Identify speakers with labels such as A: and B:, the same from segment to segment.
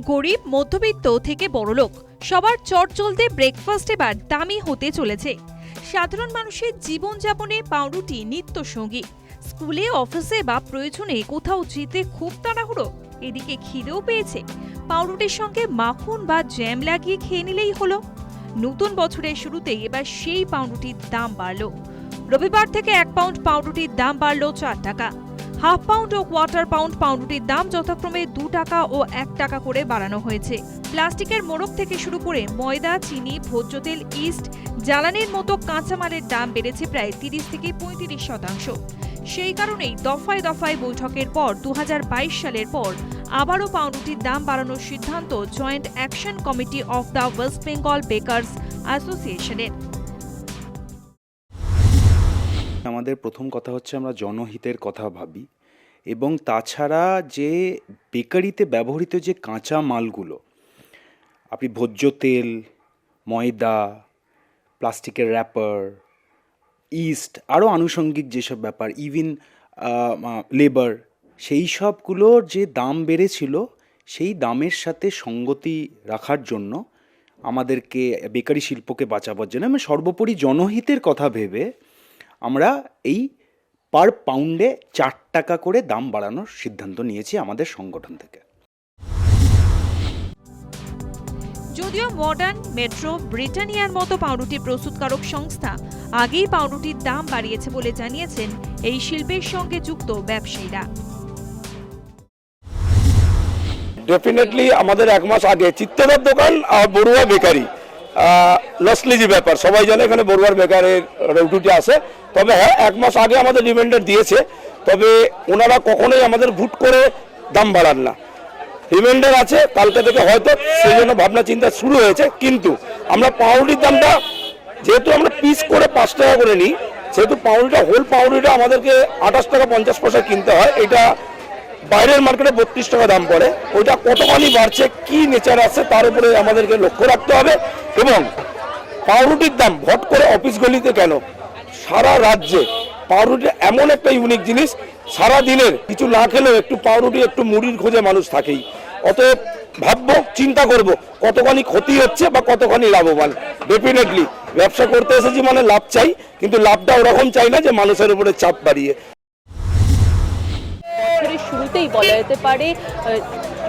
A: গরিব, মধ্যবিত্ত থেকে বড়লোক। সবার চট চলতে ব্রেকফাস্ট এবার দামি হতে চলেছে। সাধারণ মানুষের জীবনযাপনে পাউরুটি নিত্য সঙ্গী স্কুলে, অফিসে বা প্রয়োজনে কোথাও যেতে খুব তাড়াহুড়ো। এদিকে খিদেও পেয়েছে। পাউরুটির সঙ্গে মাখন বা জ্যাম লাগিয়ে খেয়ে নিলেই হলো। নতুন বছরের শুরুতেই এবার সেই পাউরুটির দাম বাড়ল। রবিবার থেকে এক পাউন্ড পাউরুটির দাম বাড়ল চার টাকা। হাফ পাউন্ড ও কোয়ার্টার পাউন্ড পাউরুটির দাম যথাক্রমে দু টাকা ও এক টাকা করে বাড়ানো হয়েছে। প্লাস্টিকের মোড়ক থেকে শুরু করে ময়দা, চিনি, ভোজ্য তেল, ইস্ট, জ্বালানির মতো কাঁচামালের দাম বেড়েছে প্রায় তিরিশ থেকে পঁয়ত্রিশ শতাংশ। সেই কারণেই দফায় দফায় বৈঠকের পর দু হাজার বাইশ সালের পর আবারও পাউরুটির দাম বাড়ানোর সিদ্ধান্ত joint action committee of the West Bengal bakers অ্যাসোসিয়েশনের
B: আমাদের প্রথম কথা হচ্ছে আমরা জনহিতের কথা ভাবি। এবং তাছাড়া যে বেকারিতে ব্যবহৃত যে কাঁচা মালগুলো, আপনি ভোজ্য তেল, ময়দা, প্লাস্টিকের র্যাপার ইস্ট আরও আনুষঙ্গিক যেসব ব্যাপার ইভিন লেবার সেই সবগুলোর যে দাম বেড়েছিল, সেই দামের সাথে সঙ্গতি রাখার জন্য আমাদেরকে বেকারি শিল্পকে বাঁচাবার জন্য আমি সর্বোপরি জনহিতের কথা ভেবে আমরা এই পার পাউন্ডে চার টাকা করে দাম বাড়ানোর সিদ্ধান্ত নিয়েছি আমাদের সংগঠন থেকে।
A: যদিও মডার্ন মেট্রো ব্রিটানিয়ার মতো পাউরুটি প্রস্তুতকারক সংস্থা আগেই পাউরুটির দাম বাড়িয়েছে বলে জানিয়েছেন এই শিল্পের সঙ্গে যুক্ত ব্যবসায়ীরা।
C: ডেফিনেটলি আমাদের এক মাস আগে চিত্তদার দোকান আর বড়ুয়া বেকারি লসলিজি ব্যাপার সবাই জানে এখানে বড়ুয়ার বেকারের রুটিটি আছে। তবে হ্যাঁ এক মাস আগে আমাদের রিমাইন্ডার দিয়েছে, তবে ওনারা কখনোই আমাদের ভুট করে দাম বাড়ান না। রিমাইন্ডার আছে, কালকে থেকে হয়তো সেই জন্য ভাবনা চিন্তা শুরু হয়েছে, কিন্তু আমরা পাউরুটির দামটা যেহেতু আমরা পিস করে পাঁচ টাকা করে নিই, সেহেতু পাউরুটিটা হোল পাউরুটিটা আমাদেরকে আঠাশ টাকা পঞ্চাশ পয়সা কিনতে হয়, এটা বাইরের মার্কেটে বত্রিশ টাকা দাম পড়ে। ওইটা কতখানি বাড়ছে, কি নেচার আছে, তার উপরে আমাদেরকে লক্ষ্য রাখতে হবে, এবং পাউরুটির দাম ভট করে অফিস গলিতে কেন? সারা রাজ্যে পাউরুটি এমন একটা ইউনিক জিনিস, সারা দিনের কিছু না খেলেও একটু পাউরুটি, একটু মুড়ির খোঁজে মানুষ থাকেই। অতএব ভাববো, চিন্তা করব, কতখানি ক্ষতি হচ্ছে বা কতখানি লাভবান। ডেফিনেটলি ব্যবসা করতে এসেছি মানে লাভ চাই, কিন্তু লাভটা ওরকম চাই না যে মানুষের উপরে চাপ বাড়িয়ে।
D: শুরুতেই বলা যেতে পারে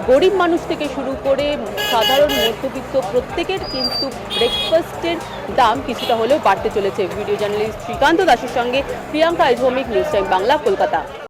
D: গরিব মানুষ থেকে শুরু করে সাধারণ মধ্যবিত্ত প্রত্যেকের কিন্তু ব্রেকফাস্টের দাম কিছুটা হলেও বাড়তে চলেছে। ভিডিও জার্নালিস্ট শ্রীকান্ত দাসের সঙ্গে প্রিয়াঙ্কা আইজমিক নিউজ টাইম বাংলা কলকাতা।